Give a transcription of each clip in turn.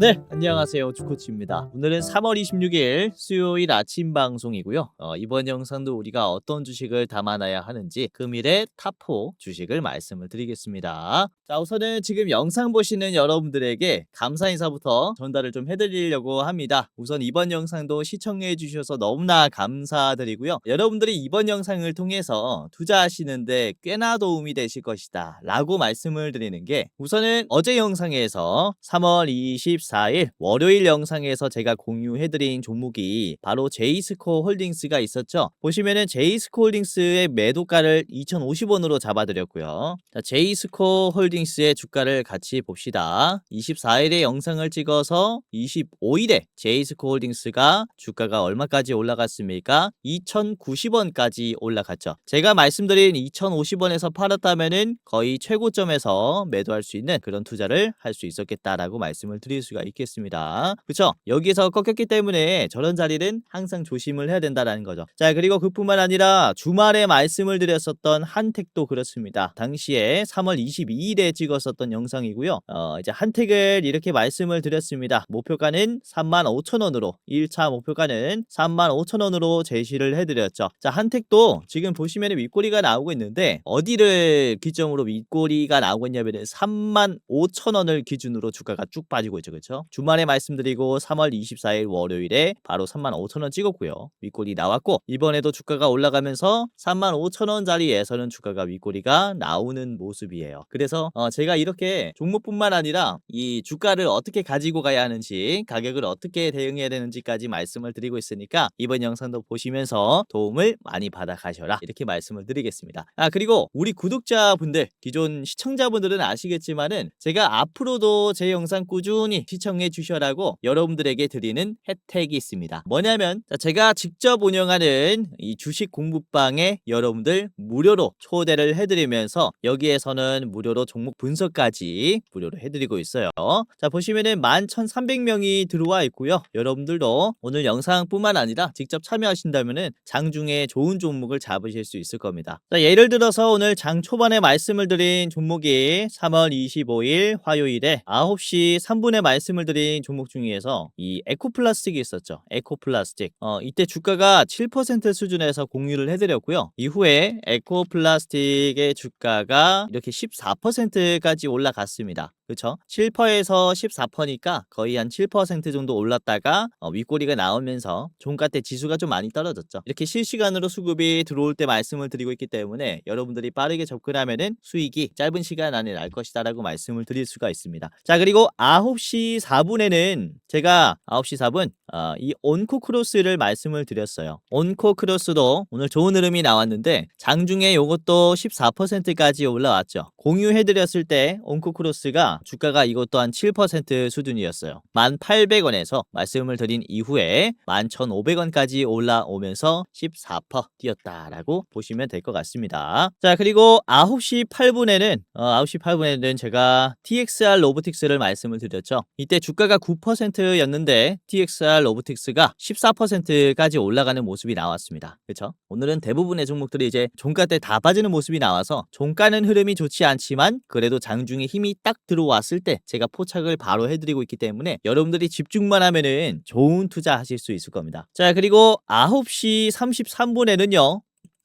네, 안녕하세요. 주코치입니다. 오늘은 3월 26일 수요일 아침 방송이고요. 어, 이번 영상도 우리가 어떤 주식을 담아놔야 하는지 금일의 탑4 주식을 말씀을 드리겠습니다. 자, 우선은 지금 영상 보시는 여러분들에게 감사 인사부터 전달을 좀 해드리려고 합니다. 우선 이번 영상도 시청해 주셔서 너무나 감사드리고요. 여러분들이 이번 영상을 통해서 투자하시는데 꽤나 도움이 되실 것이다 라고 말씀을 드리는 게 우선은 어제 영상에서 3월 24일 월요일 영상에서 제가 공유해드린 종목이 바로 제이스코 홀딩스가 있었죠. 보시면은 제이스코 홀딩스의 매도가를 2,050원으로 잡아드렸고요. 자, 제이스코 홀딩스의 주가를 같이 봅시다. 24일에 영상을 찍어서 25일에 제이스코 홀딩스가 주가가 얼마까지 올라갔습니까? 2,090원까지 올라갔죠. 제가 말씀드린 2,050원에서 팔았다면은 거의 최고점에서 매도할 수 있는 그런 투자를 할 수 있었겠다라고 말씀을 드릴 수가 있겠습니다. 그쵸? 여기서 꺾였기 때문에 저런 자리는 항상 조심을 해야 된다라는 거죠. 자, 그리고 그뿐만 아니라 주말에 말씀을 드렸었던 한택도 그렇습니다. 당시에 3월 22일에 찍었었던 영상이고요. 어, 이제 한택을 이렇게 말씀을 드렸습니다. 목표가는 35,000원으로 1차 목표가는 35,000원으로 제시를 해드렸죠. 자, 한택도 지금 보시면 윗꼬리가 나오고 있는데 어디를 기점으로 윗꼬리가 나오고 있냐면은 35,000원을 기준으로 주가가 쭉 빠지고 있죠. 그렇죠? 주말에 말씀드리고 3월 24일 월요일에 바로 35,000원 찍었고요. 윗꼬리 나왔고 이번에도 주가가 올라가면서 35,000원 자리에서는 주가가 윗꼬리가 나오는 모습이에요. 그래서 어, 제가 이렇게 종목뿐만 아니라 이 주가를 어떻게 가지고 가야 하는지 가격을 어떻게 대응해야 되는지까지 말씀을 드리고 있으니까 이번 영상도 보시면서 도움을 많이 받아 가셔라 이렇게 말씀을 드리겠습니다. 아 그리고 우리 구독자분들 기존 시청자분들은 아시겠지만은 제가 앞으로도 제 영상 꾸준히 시 청해 주셔라고 여러분들에게 드리는 혜택이 있습니다. 뭐냐면 자, 제가 직접 운영하는 이 주식 공부방에 여러분들 무료로 초대를 해드리면서 여기에서는 무료로 종목 분석까지 무료로 해드리고 있어요. 자 보시면은 11,300명이 들어와 있고요. 여러분들도 오늘 영상뿐만 아니라 직접 참여하신다면은 장중에 좋은 종목을 잡으실 수 있을 겁니다. 자 예를 들어서 오늘 장 초반에 말씀을 드린 종목이 3월 25일 화요일에 9시 3분에 말씀 을 드린 종목 중에서 이 에코플라스틱이 있었죠. 에코플라스틱. 어, 이때 주가가 7% 수준에서 공유를 해드렸고요. 이후에 에코플라스틱의 주가가 이렇게 14%까지 올라갔습니다. 그렇죠? 7%에서 14%니까 거의 한 7% 정도 올랐다가 어, 윗꼬리가 나오면서 종가 때 지수가 좀 많이 떨어졌죠. 이렇게 실시간으로 수급이 들어올 때 말씀을 드리고 있기 때문에 여러분들이 빠르게 접근하면은 수익이 짧은 시간 안에 날 것이다라고 말씀을 드릴 수가 있습니다. 자 그리고 9시 4분에는 제가 9시 4분 어, 이 온코 크로스를 말씀을 드렸어요. 온코 크로스도 오늘 좋은 흐름이 나왔는데 장중에 요것도 14%까지 올라왔죠. 공유해드렸을 때 온코 크로스가 주가가 이것도 한7% 수준이었어요. 1,800원에서 말씀을 드린 이후에 11,500원까지 올라오면서 14% 뛰었다라고 보시면 될 것 같습니다. 자 그리고 9시 8분에는 어, 9시 8분에는 제가 TXR 로보틱스를 말씀을 드렸죠. 이때 주가가 9%였는데 TXR 로보틱스가 14%까지 올라가는 모습이 나왔습니다. 그렇죠? 오늘은 대부분의 종목들이 이제 종가 때 다 빠지는 모습이 나와서 종가는 흐름이 좋지 않지만 그래도 장중에 힘이 딱 들어 왔을 때 제가 포착을 바로 해드리고 있기 때문에 여러분들이 집중만 하면은 좋은 투자 하실 수 있을 겁니다. 자 그리고 9시 33분에는요.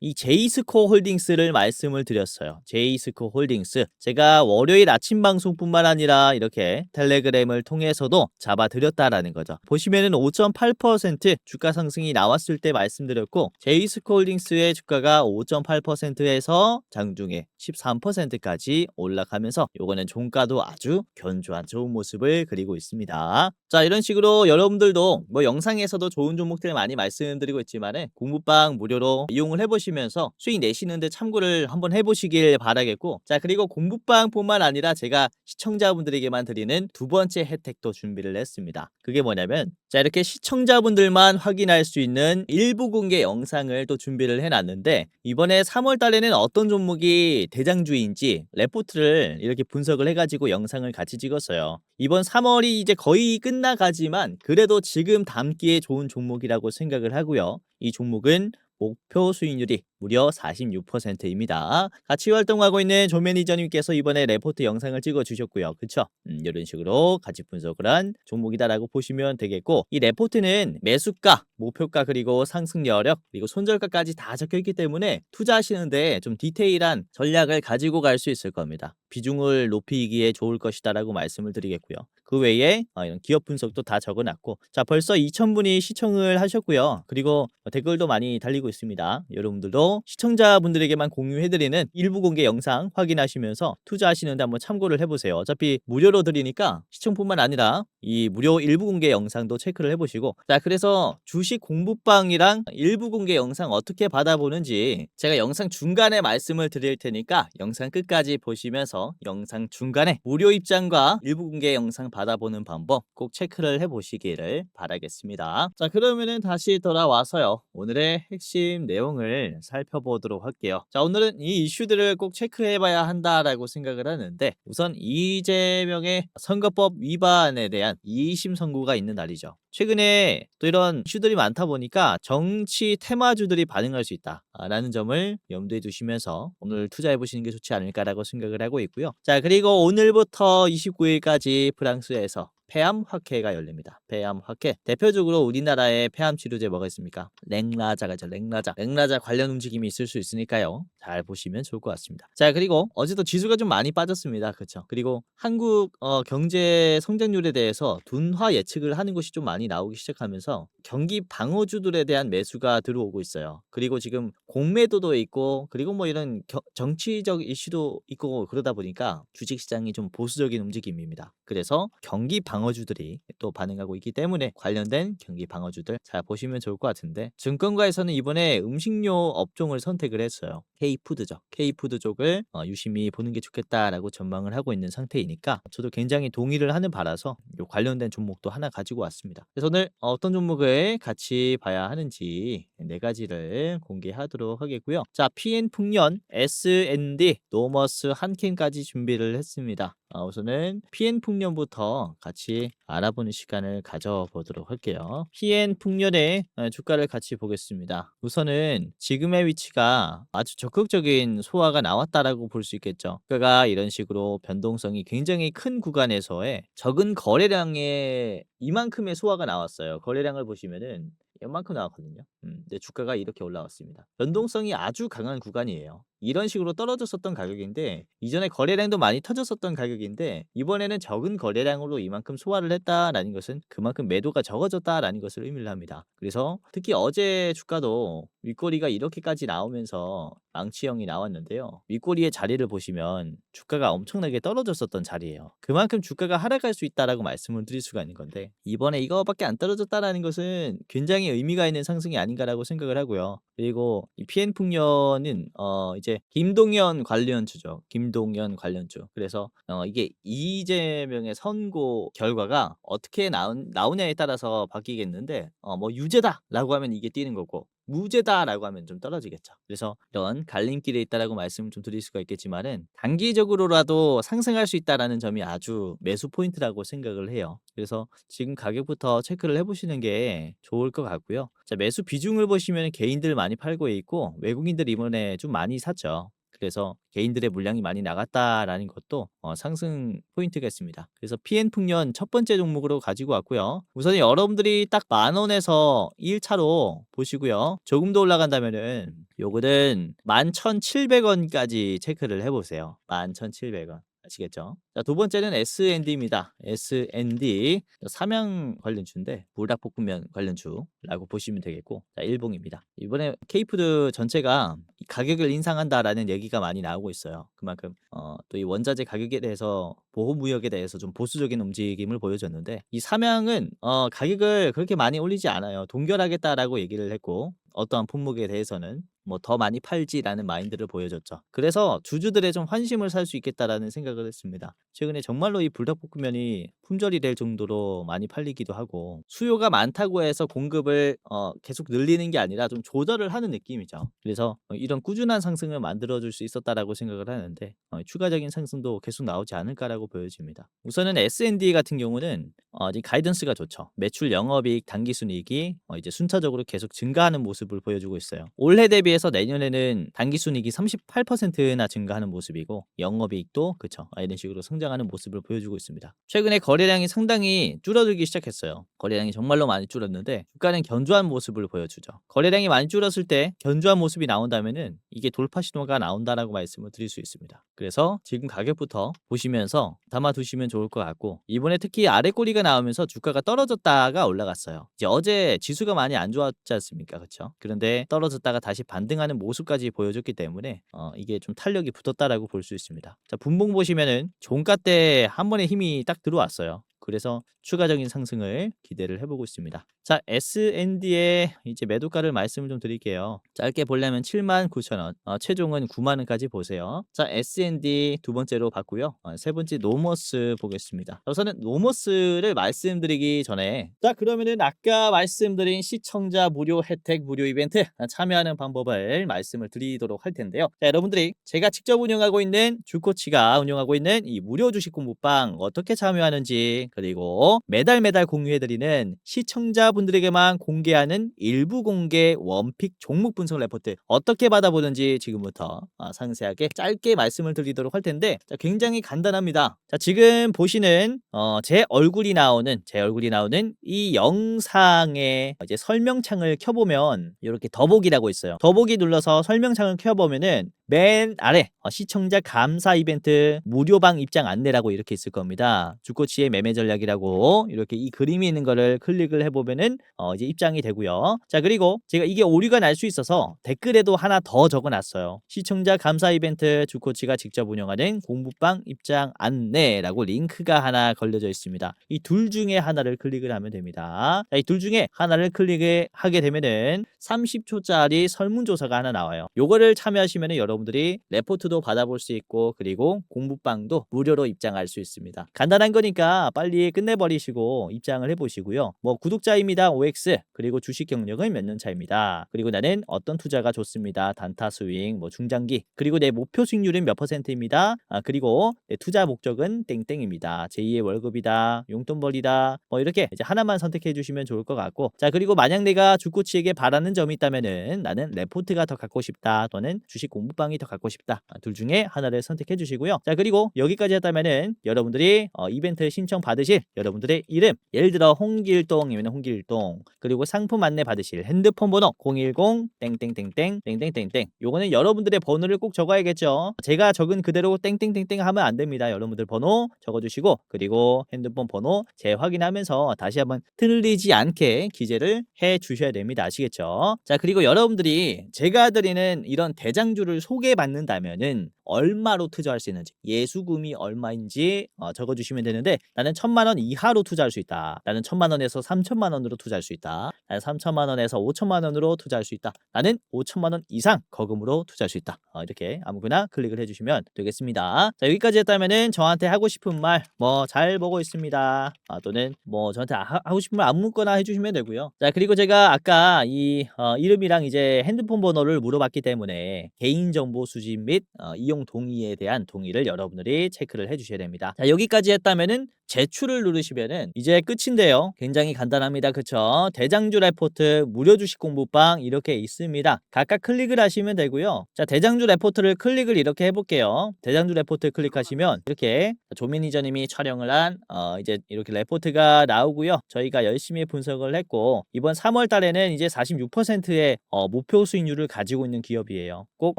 이 제이스코 홀딩스를 말씀을 드렸어요. 제이스코 홀딩스. 제가 월요일 아침 방송뿐만 아니라 이렇게 텔레그램을 통해서도 잡아드렸다라는 거죠. 보시면은 5.8% 주가 상승이 나왔을 때 말씀드렸고, 제이스코 홀딩스의 주가가 5.8%에서 장중에 13%까지 올라가면서 요거는 종가도 아주 견조한 좋은 모습을 그리고 있습니다. 자, 이런 식으로 여러분들도 뭐 영상에서도 좋은 종목들 많이 말씀드리고 있지만은 공부방 무료로 이용을 해보시 보시면서 수익 내시는데 참고를 한번 해보시길 바라겠고 자 그리고 공부방뿐만 아니라 제가 시청자분들에게만 드리는 두 번째 혜택도 준비를 했습니다. 그게 뭐냐면 자 이렇게 시청자분들만 확인할 수 있는 일부 공개 영상을 또 준비를 해놨는데 이번에 3월 달에는 어떤 종목이 대장주인지 레포트를 이렇게 분석을 해가지고 영상을 같이 찍었어요. 이번 3월이 이제 거의 끝나가지만 그래도 지금 담기에 좋은 종목이라고 생각을 하고요. 이 종목은 목표 수익률이 무려 46%입니다. 같이 활동하고 있는 조 매니저님께서 이번에 레포트 영상을 찍어 주셨고요. 그쵸? 음, 이런 식으로 같이 분석을 한 종목이다라고 보시면 되겠고 이 레포트는 매수가, 목표가 그리고 상승 여력 그리고 손절가까지 다 적혀 있기 때문에 투자하시는데 좀 디테일한 전략을 가지고 갈 수 있을 겁니다. 비중을 높이기에 좋을 것이다라고 말씀을 드리겠고요. 그 외에 어, 이런 기업 분석도 다 적어놨고 자 벌써 2,000분이 시청을 하셨고요. 그리고 댓글도 많이 달리고 있습니다. 여러분들도 시청자분들에게만 공유해드리는 일부 공개 영상 확인하시면서 투자하시는데 한번 참고를 해보세요. 어차피 무료로 드리니까 시청뿐만 아니라 이 무료 일부 공개 영상도 체크를 해보시고 자 그래서 주식 공부방이랑 일부 공개 영상 어떻게 받아보는지 제가 영상 중간에 말씀을 드릴 테니까 영상 끝까지 보시면서 영상 중간에 무료 입장과 일부 공개 영상 받아보는 방법 꼭 체크를 해보시기를 바라겠습니다. 자 그러면은 다시 돌아와서요 오늘의 핵심 내용을 살 펴보도록 할게요. 자 오늘은 이 이슈들을 꼭 체크해 봐야 한다라고 생각을 하는데 우선 이재명의 선거법 위반에 대한 2심 선고가 있는 날이죠. 최근에 또 이런 이슈들이 많다 보니까 정치 테마주들이 반응할 수 있다라는 점을 염두에 두시면서 오늘 투자해 보시는 게 좋지 않을까라고 생각을 하고 있고요. 자 그리고 오늘부터 29일까지 프랑스에서 폐암 학회가 열립니다. 폐암 학회. 대표적으로 우리나라의 폐암 치료제 뭐가 있습니까? 랭라자가 있죠. 랭라자. 랭라자 관련 움직임이 있을 수 있으니까요. 잘 보시면 좋을 것 같습니다. 자, 그리고 어제도 지수가 좀 많이 빠졌습니다. 그렇죠? 그리고 한국 어, 경제 성장률에 대해서 둔화 예측을 하는 것이 좀 많이 나오기 시작하면서 경기 방어주들에 대한 매수가 들어오고 있어요. 그리고 지금 공매도도 있고 그리고 뭐 이런 겨- 정치적 이슈도 있고 그러다 보니까 주식 시장이 좀 보수적인 움직임입니다. 그래서 경기 방어주들이 또 반응하고 있기 때문에 관련된 경기 방어주들 잘 보시면 좋을 것 같은데 증권가에서는 이번에 음식료 업종을 선택을 했어요. K푸드죠. K푸드 쪽을 어, 유심히 보는 게 좋겠다라고 전망을 하고 있는 상태이니까 저도 굉장히 동의를 하는 바라서 요 관련된 종목도 하나 가지고 왔습니다. 그래서 오늘 어떤 종목을 같이 봐야 하는지 네 가지를 공개하도록 하겠고요. 자, PN 풍년, S&D, 노머스 한 캔까지 준비를 했습니다. 아, 우선은 PN 풍년부터 같이 알아보는 시간을 가져보도록 할게요. PN 풍년의 어, 주가를 같이 보겠습니다. 우선은 지금의 위치가 아주 적극적인 소화가 나왔다라고 볼 수 있겠죠. 주가가 이런 식으로 변동성이 굉장히 큰 구간에서의 적은 거래량의 이만큼의 소화가 나왔어요. 거래량을 보시면은 이만큼 나왔거든요. 음, 근데 주가가 이렇게 올라왔습니다. 변동성이 아주 강한 구간이에요. 이런 식으로 떨어졌었던 가격인데 이전에 거래량도 많이 터졌었던 가격인데 이번에는 적은 거래량으로 이만큼 소화를 했다라는 것은 그만큼 매도가 적어졌다라는 것을 의미를 합니다. 그래서 특히 어제 주가도 윗꼬리가 이렇게까지 나오면서 망치형이 나왔는데요. 윗꼬리의 자리를 보시면 주가가 엄청나게 떨어졌었던 자리예요. 그만큼 주가가 하락할 수 있다라고 말씀을 드릴 수가 있는 건데 이번에 이거밖에 안 떨어졌다라는 것은 굉장히 의미가 있는 상승이 아닌 가라고 생각을 하고요. 그리고 이 PN 풍년은 어 이제 김동연 관련주죠. 김동연 관련주. 그래서 어 이게 이재명의 선고 결과가 어떻게 나온 나오냐에 따라서 바뀌겠는데 어 뭐 유죄다라고 하면 이게 뛰는 거고 무죄다라고 하면 좀 떨어지겠죠. 그래서 이런 갈림길에 있다라고 말씀을 좀 드릴 수가 있겠지만은 단기적으로라도 상승할 수 있다라는 점이 아주 매수 포인트라고 생각을 해요. 그래서 지금 가격부터 체크를 해보시는 게 좋을 것 같고요. 자 매수 비중을 보시면 개인들 많이 팔고 있고 외국인들 이번에 좀 많이 샀죠. 그래서 개인들의 물량이 많이 나갔다라는 것도 어, 상승 포인트가 있습니다. 그래서 PN 풍년 첫 번째 종목으로 가지고 왔고요. 우선 여러분들이 딱 만 원에서 1차로 보시고요. 조금 더 올라간다면은 요거는 11,700원까지 체크를 해보세요. 11,700원. 아시겠죠? 자, 두 번째는 S&D입니다. S&D 삼양 관련주인데 불닭볶음면 관련주라고 보시면 되겠고 자, 일봉입니다. 이번에 K푸드 전체가 이 가격을 인상한다라는 얘기가 많이 나오고 있어요. 그만큼 어, 또 이 원자재 가격에 대해서 보호무역에 대해서 좀 보수적인 움직임을 보여줬는데 이 삼양은 어, 가격을 그렇게 많이 올리지 않아요. 동결하겠다라고 얘기를 했고 어떠한 품목에 대해서는 뭐 더 많이 팔지라는 마인드를 보여줬죠. 그래서 주주들의 좀 환심을 살 수 있겠다라는 생각을 했습니다. 최근에 정말로 이 불닭볶음면이 품절이 될 정도로 많이 팔리기도 하고 수요가 많다고 해서 공급을 어, 계속 늘리는 게 아니라 좀 조절을 하는 느낌이죠. 그래서 어, 이런 꾸준한 상승을 만들어줄 수 있었다라고 생각을 하는데 어, 추가적인 상승도 계속 나오지 않을까라고 보여집니다. 우선은 S&D 같은 경우는 어, 이 가이던스가 좋죠. 매출 영업이익 당기순이익이 어, 이제 순차적으로 계속 증가하는 모습을 보여주고 있어요. 올해 대비 해서 내년에는 당기순이익이 38%나 증가하는 모습이고 영업이익도 그쵸 아, 이런 식으로 성장하는 모습을 보여주고 있습니다. 최근에 거래량이 상당히 줄어들기 시작했어요. 거래량이 정말로 많이 줄었는데 주가는 견조한 모습을 보여주죠. 거래량이 많이 줄었을 때 견조한 모습이 나온다면은 이게 돌파 신호가 나온다라고 말씀을 드릴 수 있습니다. 그래서 지금 가격부터 보시면서 담아 두시면 좋을 것 같고 이번에 특히 아래 꼬리가 나오면서 주가가 떨어졌다가 올라갔어요. 이제 어제 지수가 많이 안 좋았지 않습니까? 그렇죠? 그런데 떨어졌다가 다시 반 등하는 모습까지 보여줬기 때문에 어, 이게 좀 탄력이 붙었다라고 볼 수 있습니다. 자, 분봉 보시면은 종가 때 한 번에 힘이 딱 들어왔어요. 그래서 추가적인 상승을 기대를 해보고 있습니다. 자, SND의 이제 매도가를 말씀을 좀 드릴게요. 짧게 보려면 79,000원, 어, 최종은 9만 원까지 보세요. 자, SND 두 번째로 봤고요. 어, 세 번째 노머스 보겠습니다. 우선은 노머스를 말씀드리기 전에 자, 그러면은 아까 말씀드린 시청자 무료 혜택 무료 이벤트 아, 참여하는 방법을 말씀을 드리도록 할 텐데요. 자, 여러분들이 제가 직접 운영하고 있는 주코치가 운영하고 있는 이 무료 주식 공부방 어떻게 참여하는지 그리고 매달 매달 공유해 드리는 시청자 분들에게만 공개하는 일부 공개 원픽 종목 분석 레포트 어떻게 받아보는지 지금부터 아, 상세하게 짧게 말씀을 드리도록 할 텐데 자, 굉장히 간단합니다. 자, 지금 보시는 어, 제 얼굴이 나오는 제 얼굴이 나오는 이 영상의 이제 설명창을 켜보면 이렇게 더보기라고 있어요. 더보기 눌러서 설명창을 켜보면은 맨 아래 어, 시청자 감사 이벤트 무료방 입장 안내라고 이렇게 있을 겁니다. 주코치의 매매 전략이라고 이렇게 이 그림이 있는 거를 클릭을 해보면은 어, 이제 입장이 되고요. 자 그리고 제가 이게 오류가 날 수 있어서 댓글에도 하나 더 적어놨어요. 시청자 감사 이벤트 주코치가 직접 운영하는 공부방 입장 안내라고 링크가 하나 걸려져 있습니다. 이 둘 중에 하나를 클릭을 하면 됩니다. 이 둘 중에 하나를 클릭을 하게 되면은 30초짜리 설문조사가 하나 나와요. 요거를 참여하시면은 여러분 들이 레포트도 받아볼 수 있고 그리고 공부방도 무료로 입장할 수 있습니다. 간단한 거니까 빨리 끝내버리시고 입장을 해보시고요. 뭐 구독자입니다. OX 그리고 주식 경력은 몇 년 차입니다. 그리고 나는 어떤 투자가 좋습니다. 단타 스윙, 뭐 중장기 그리고 내 목표 수익률은 몇 퍼센트입니다. 아 그리고 내 투자 목적은 땡땡입니다. 제2의 월급이다, 용돈 벌이다, 뭐 이렇게 이제 하나만 선택해 주시면 좋을 것 같고 자 그리고 만약 내가 주코치에게 바라는 점이 있다면은 나는 레포트가 더 갖고 싶다 또는 주식 공부방 이 더 갖고 싶다 아, 둘 중에 하나를 선택해 주시고요. 자 그리고 여기까지 했다면은 여러분들이 어, 이벤트 신청 받으실 여러분들의 이름 예를 들어 홍길동이면 홍길동 그리고 상품 안내 받으실 핸드폰 번호 010 땡땡땡땡 땡땡땡땡 요거는 여러분들의 번호를 꼭 적어야겠죠. 제가 적은 그대로 땡땡땡땡 하면 안 됩니다. 여러분들 번호 적어 주시고 그리고 핸드폰 번호 재확인하면서 다시 한번 틀리지 않게 기재를 해 주셔야 됩니다. 아시겠죠? 자 그리고 여러분들이 제가 드리는 이런 대장주를 소 개받는다면은 얼마로 투자할 수 있는지 예수금이 얼마인지 어, 적어주시면 되는데 나는 천만 원 이하로 투자할 수 있다. 나는 천만 원에서 삼천만 원으로 투자할 수 있다. 나는 삼천만 원에서 오천만 원으로 투자할 수 있다. 나는 오천만 원 이상 거금으로 투자할 수 있다. 어, 이렇게 아무거나 클릭을 해주시면 되겠습니다. 자 여기까지 했다면은 저한테 하고 싶은 말 뭐 잘 보고 있습니다. 아, 또는 뭐 저한테 하, 하고 싶은 말 아무거나 해주시면 되고요. 자 그리고 제가 아까 이 어, 이름이랑 이제 핸드폰 번호를 물어봤기 때문에 개인정보 수집 및 어, 이용 동의에 대한 동의를 여러분들이 체크를 해주셔야 됩니다. 자 여기까지 했다면은 제출을 누르시면은 이제 끝인데요. 굉장히 간단합니다. 그쵸? 대장주 레포트 무료 주식 공부방 이렇게 있습니다. 각각 클릭을 하시면 되고요. 자, 대장주 레포트를 클릭을 이렇게 해볼게요. 대장주 레포트 클릭하시면 이렇게 조민희저님이 촬영을 한 어, 이제 이렇게 레포트가 나오고요. 저희가 열심히 분석을 했고 이번 3월 달에는 이제 46%의 어, 목표 수익률을 가지고 있는 기업이에요. 꼭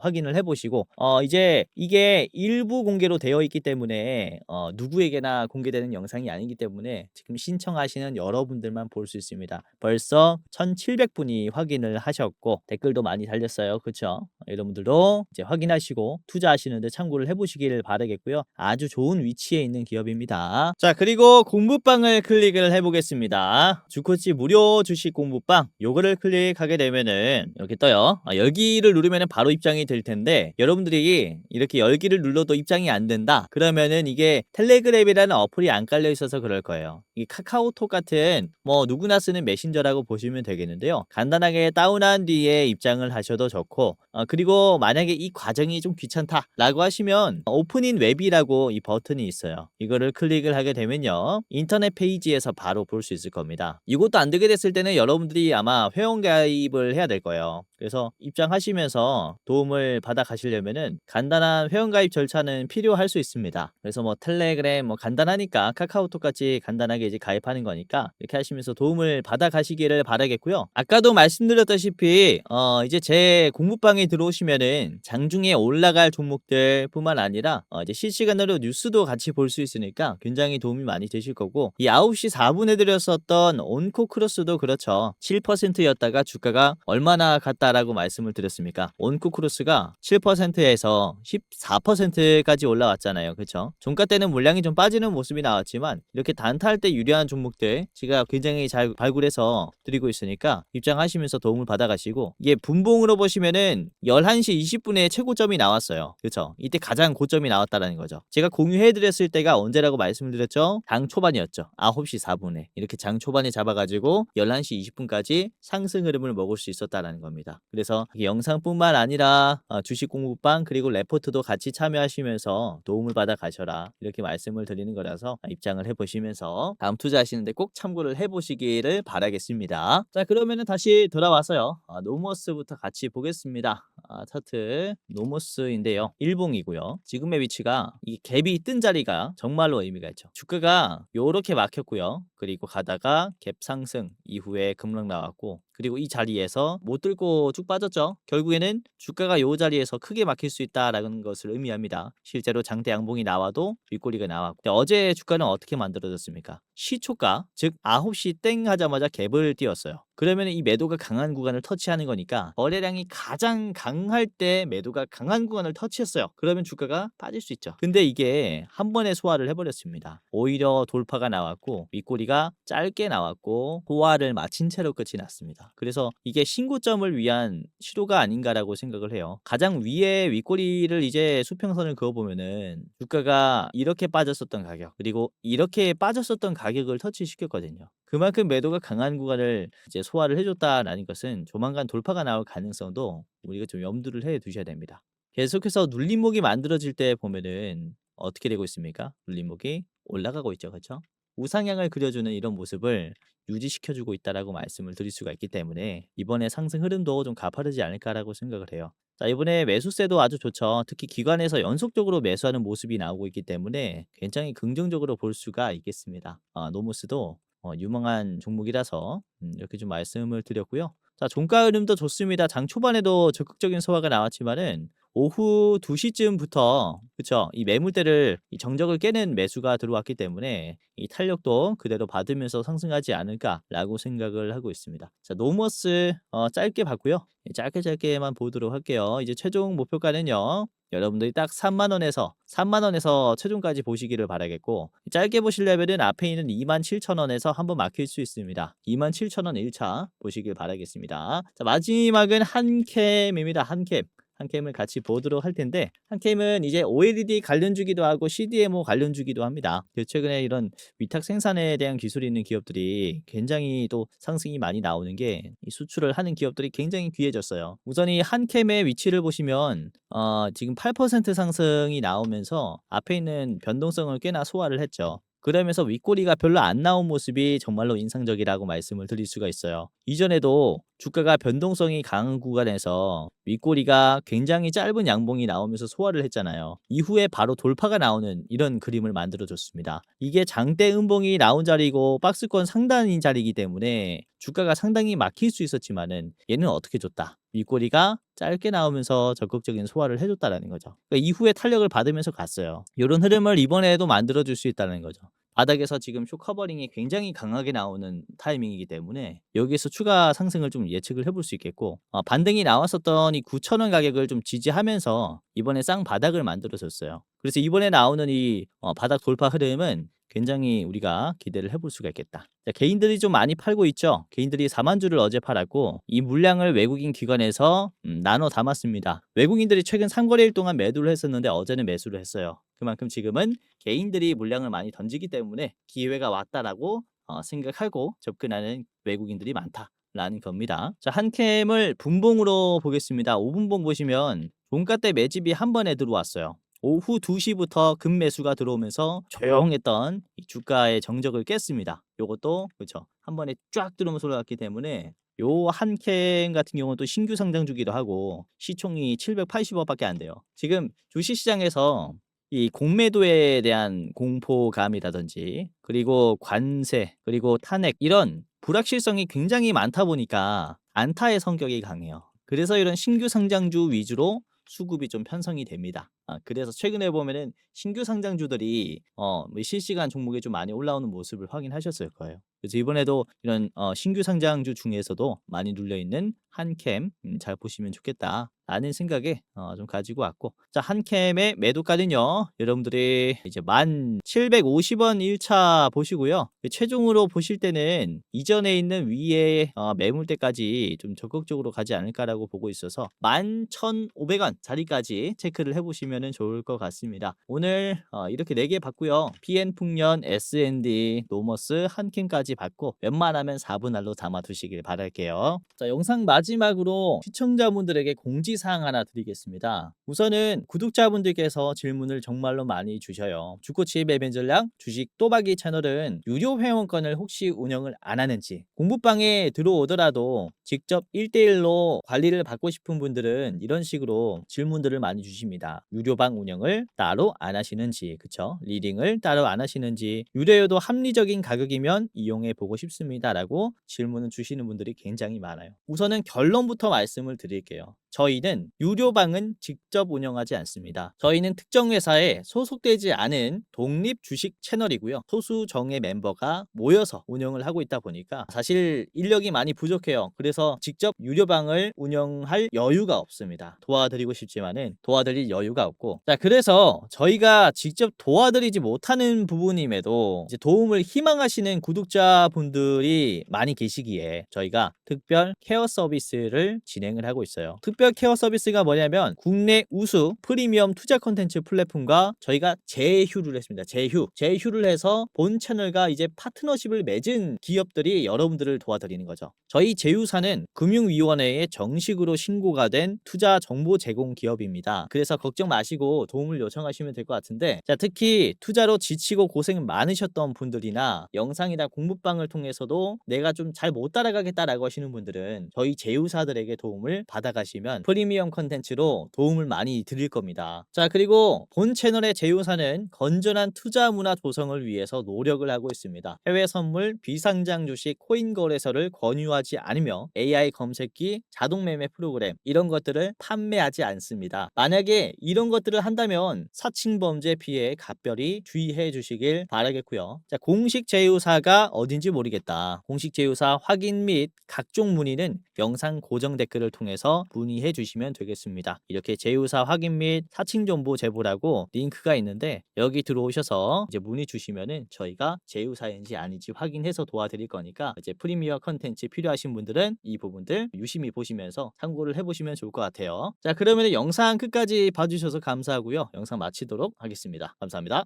확인을 해보시고 어, 이제 이게 일부 공개로 되어 있기 때문에 어, 누구에게나 공개되는 영상이 아니기 때문에 지금 신청하시는 여러분들만 볼 수 있습니다. 벌써 1,700분이 확인을 하셨고 댓글도 많이 달렸어요. 그렇죠? 여러분들도 이제 확인하시고 투자하시는데 참고를 해보시기를 바라겠고요. 아주 좋은 위치에 있는 기업입니다. 자 그리고 공부방을 클릭을 해보겠습니다. 주코치 무료 주식 공부방 요거를 클릭하게 되면은 이렇게 떠요. 아, 열기를 누르면은 바로 입장이 될 텐데 여러분들이 이렇게 열기를 눌러도 입장이 안 된다. 그러면은 이게 텔레그램이라는 어플이 안 깔려 있어서 그럴 거예요. 이 카카오톡 같은 뭐 누구나 쓰는 메신저라고 보시면 되겠는데요. 간단하게 다운한 뒤에 입장을 하셔도 좋고 어, 그리고 만약에 이 과정이 좀 귀찮다라고 하시면 오픈인 웹이라고 이 버튼이 있어요. 이거를 클릭을 하게 되면요. 인터넷 페이지에서 바로 볼 수 있을 겁니다. 이것도 안 되게 됐을 때는 여러분들이 아마 회원 가입을 해야 될 거예요. 그래서 입장하시면서 도움을 받아 가시려면은 간단한 회원 가입 절차는 필요할 수 있습니다. 그래서 뭐 텔레그램 뭐 간단하니까 카카오톡 같이 간단하게 이제 가입하는 거니까 이렇게 하시면서 도움을 받아 가시기를 바라겠고요. 아까도 말씀드렸다시피 어 이제 제 공부방에 들어오시면은 장중에 올라갈 종목들뿐만 아니라 어 이제 실시간으로 뉴스도 같이 볼 수 있으니까 굉장히 도움이 많이 되실 거고 이 9시 4분에 드렸었던 온코 크로스도 그렇죠. 7%였다가 주가가 얼마나 갔다라고 말씀을 드렸습니까? 온코 크로스가 7%에서 14%까지 올라왔잖아요. 그렇죠? 종가 때는 물량이 좀 빠지는 모습이 나왔지만 이렇게 단타할 때 유리한 종목들 제가 굉장히 잘 발굴해서 드리고 있으니까 입장하시면서 도움을 받아가시고 이게 분봉으로 보시면은 11시 20분에 최고점이 나왔어요. 그렇죠? 이때 가장 고점이 나왔다라는 거죠. 제가 공유해드렸을 때가 언제라고 말씀을 드렸죠? 장 초반이었죠. 9시 4분에 이렇게 장 초반에 잡아가지고 11시 20분까지 상승 흐름을 먹을 수 있었다라는 겁니다. 그래서 영상뿐만 아니라 어, 주식 공부방 그리고 레포트도 같이 참여하시면서 도움을 받아 가셔라 이렇게 말씀을 드리는 거라서 입장을 해보시면서 다음 투자하시는데 꼭 참고를 해보시기를 바라겠습니다. 자 그러면은 다시 돌아와서요. 아, 노머스부터 같이 보겠습니다. 아, 차트 노머스인데요. 일봉이고요. 지금의 위치가 이 갭이 뜬 자리가 정말로 의미가 있죠. 주가가 요렇게 막혔고요. 그리고 가다가 갭 상승 이후에 급락 나왔고 그리고 이 자리에서 못 들고 쭉 빠졌죠. 결국에는 주가가 요 자리에서 크게 막힐 수 있다라는 것을 의미합니다. 실제로 장대 양봉이 나와도 윗꼬리가 나왔고 어제 주가는 어떻게 만들어졌습니까? 시초가 즉 9시 땡 하자마자 갭을 띄웠어요. 그러면 이 매도가 강한 구간을 터치하는 거니까 거래량이 가장 강할 때 매도가 강한 구간을 터치했어요. 그러면 주가가 빠질 수 있죠. 근데 이게 한 번에 소화를 해버렸습니다. 오히려 돌파가 나왔고 윗꼬리가 짧게 나왔고 호화를 마친 채로 끝이 났습니다. 그래서 이게 신고점을 위한 시도가 아닌가라고 생각을 해요. 가장 위에 윗꼬리를 이제 수평선을 그어보면은 주가가 이렇게 빠졌었던 가격 그리고 이렇게 빠졌었던 가격을 터치시켰거든요. 그만큼 매도가 강한 구간을 이제 소화를 해줬다라는 것은 조만간 돌파가 나올 가능성도 우리가 좀 염두를 해 두셔야 됩니다. 계속해서 눌림목이 만들어질 때 보면은 어떻게 되고 있습니까? 눌림목이 올라가고 있죠, 그렇죠? 우상향을 그려주는 이런 모습을 유지시켜주고 있다라고 말씀을 드릴 수가 있기 때문에 이번에 상승 흐름도 좀 가파르지 않을까라고 생각을 해요. 자, 이번에 매수세도 아주 좋죠. 특히 기관에서 연속적으로 매수하는 모습이 나오고 있기 때문에 굉장히 긍정적으로 볼 수가 있겠습니다. 아, 노무스도 어, 유망한 종목이라서 음, 이렇게 좀 말씀을 드렸고요. 자, 종가 흐름도 좋습니다. 장 초반에도 적극적인 소화가 나왔지만은 오후 2시쯤부터 그쵸 이 매물대를 이 정적을 깨는 매수가 들어왔기 때문에 이 탄력도 그대로 받으면서 상승하지 않을까라고 생각을 하고 있습니다. 자, 노머스 어, 짧게 봤고요. 예, 짧게 짧게만 보도록 할게요. 이제 최종 목표가는요. 여러분들이 딱 3만 원에서 3만 원에서 최종까지 보시기를 바라겠고 짧게 보시려면은 앞에 있는 2만 7천 원에서 한번 막힐 수 있습니다. 2만 7천 원 1차 보시길 바라겠습니다. 자, 마지막은 한캠입니다. 한캠. 한캠을 같이 보도록 할 텐데 한캠은 이제 OLED 관련주기도 하고 CDMO 관련주기도 합니다. 그 최근에 이런 위탁 생산에 대한 기술이 있는 기업들이 굉장히 또 상승이 많이 나오는 게이 수출을 하는 기업들이 굉장히 귀해졌어요. 우선 이 한 캠의 위치를 보시면 어, 지금 8% 상승이 나오면서 앞에 있는 변동성을 꽤나 소화를 했죠. 그러면서 윗꼬리가 별로 안 나온 모습이 정말로 인상적이라고 말씀을 드릴 수가 있어요. 이전에도 주가가 변동성이 강한 구간에서 윗꼬리가 굉장히 짧은 양봉이 나오면서 소화를 했잖아요. 이후에 바로 돌파가 나오는 이런 그림을 만들어 줬습니다. 이게 장대 음봉이 나온 자리고 박스권 상단인 자리이기 때문에 주가가 상당히 막힐 수 있었지만은 얘는 어떻게 줬다? 윗꼬리가 짧게 나오면서 적극적인 소화를 해줬다라는 거죠. 그러니까 이후에 탄력을 받으면서 갔어요. 이런 흐름을 이번에도 만들어줄 수 있다는 거죠. 바닥에서 지금 쇼 커버링이 굉장히 강하게 나오는 타이밍이기 때문에 여기에서 추가 상승을 좀 예측을 해볼 수 있겠고 어, 반등이 나왔었던 이 9,000원 가격을 좀 지지하면서 이번에 쌍 바닥을 만들어줬어요. 그래서 이번에 나오는 이 어, 바닥 돌파 흐름은 굉장히 우리가 기대를 해볼 수가 있겠다. 자, 개인들이 좀 많이 팔고 있죠. 개인들이 4만 주를 어제 팔았고 이 물량을 외국인 기관에서 음, 나눠 담았습니다. 외국인들이 최근 3거래일 동안 매도를 했었는데 어제는 매수를 했어요. 그만큼 지금은 개인들이 물량을 많이 던지기 때문에 기회가 왔다라고 어, 생각하고 접근하는 외국인들이 많다 라는 겁니다. 자, 한 캠을 분봉으로 보겠습니다. 5분봉 보시면 종가 때 매집이 한 번에 들어왔어요. 오후 2시부터 급매수가 들어오면서 조용했던 이 주가의 정적을 깼습니다. 요것도 그렇죠. 한 번에 쫙 들어오면서 올라갔기 때문에 요한캠 같은 경우는 또 신규 상장 주기도 하고 시총이 780억밖에 안 돼요. 지금 주식 시장에서 이 공매도에 대한 공포감이라든지 그리고 관세 그리고 탄핵 이런 불확실성이 굉장히 많다 보니까 안타의 성격이 강해요. 그래서 이런 신규 상장주 위주로 수급이 좀 편성이 됩니다. 아, 그래서 최근에 보면은 신규 상장주들이 어, 뭐 실시간 종목이 좀 많이 올라오는 모습을 확인하셨을 거예요. 그래서 이번에도 이런 어, 신규 상장주 중에서도 많이 눌려 있는 한캠 음, 잘 보시면 좋겠다 라는 생각에 어, 좀 가지고 왔고 자 한캠의 매도가는요 여러분들이 이제 1,750원 1차 보시고요 최종으로 보실 때는 이전에 있는 위에 어, 매물대까지 좀 적극적으로 가지 않을까라고 보고 있어서 11,500원 자리까지 체크를 해보시면 좋을 것 같습니다. 오늘 어, 이렇게 4개 봤고요. PN 풍년, SND, 노머스 한 캔까지 봤고 웬만하면 4분 알로 담아두시길 바랄게요. 자 영상 마지막으로 시청자분들에게 공지 사항 하나 드리겠습니다. 우선은 구독자분들께서 질문을 정말로 많이 주셔요. 주코치의 매매 전략 주식 또박이 채널은 유료 회원권을 혹시 운영을 안 하는지 공부방에 들어오더라도 직접 1대1로 관리를 받고 싶은 분들은 이런 식으로 질문들을 많이 주십니다. 유료방 운영을 따로 안 하시는지, 그쵸? 리딩을 따로 안 하시는지, 유료여도 합리적인 가격이면 이용해 보고 싶습니다 라고 질문을 주시는 분들이 굉장히 많아요. 우선은 결론부터 말씀을 드릴게요. 저희 는 유료방은 직접 운영하지 않습니다. 저희는 특정 회사에 소속되지 않은 독립 주식 채널이고요. 소수 정예 멤버가 모여서 운영을 하고 있다 보니까 사실 인력이 많이 부족해요. 그래서 직접 유료방을 운영할 여유가 없습니다. 도와드리고 싶지만은 도와드릴 여유가 없고 자 그래서 저희가 직접 도와드리지 못하는 부분임에도 이제 도움을 희망하시는 구독자분들이 많이 계시기에 저희가 특별 케어 서비스를 진행을 하고 있어요. 특별 케어 서비스가 뭐냐면 국내 우수 프리미엄 투자 콘텐츠 플랫폼과 저희가 제휴를 했습니다. 제휴. 제휴를 해서 본 채널과 이제 파트너십을 맺은 기업들이 여러분들을 도와드리는 거죠. 저희 제휴사는 금융위원회에 정식으로 신고가 된 투자 정보 제공 기업입니다. 그래서 걱정 마시고 도움을 요청하시면 될 것 같은데 자 특히 투자로 지치고 고생 많으셨던 분들이나 영상이나 공부방을 통해서도 내가 좀 잘 못 따라가겠다라고 하시는 분들은 저희 제휴사들에게 도움을 받아가시면 프리미엄 컨텐츠로 도움을 많이 드릴 겁니다. 자 그리고 본 채널의 제휴사는 건전한 투자 문화 조성을 위해서 노력을 하고 있습니다. 해외 선물, 비상장 주식, 코인 거래소를 권유하지 않으며 AI 검색기, 자동 매매 프로그램 이런 것들을 판매하지 않습니다. 만약에 이런 것들을 한다면 사칭 범죄 피해 각별히 주의해 주시길 바라겠고요. 자, 공식 제휴사가 어딘지 모르겠다. 공식 제휴사 확인 및 각종 문의는 영상 고정 댓글을 통해서 문의해 주 시면 되겠습니다. 이렇게 제휴사 확인 및 사칭 정보 제보라고 링크가 있는데 여기 들어오셔서 이제 문의 주시면은 저희가 제휴사인지 아닌지 확인해서 도와드릴 거니까 이제 프리미어 컨텐츠 필요하신 분들은 이 부분들 유심히 보시면서 참고를 해보시면 좋을 것 같아요. 자 그러면 영상 끝까지 봐주셔서 감사하고요. 영상 마치도록 하겠습니다. 감사합니다.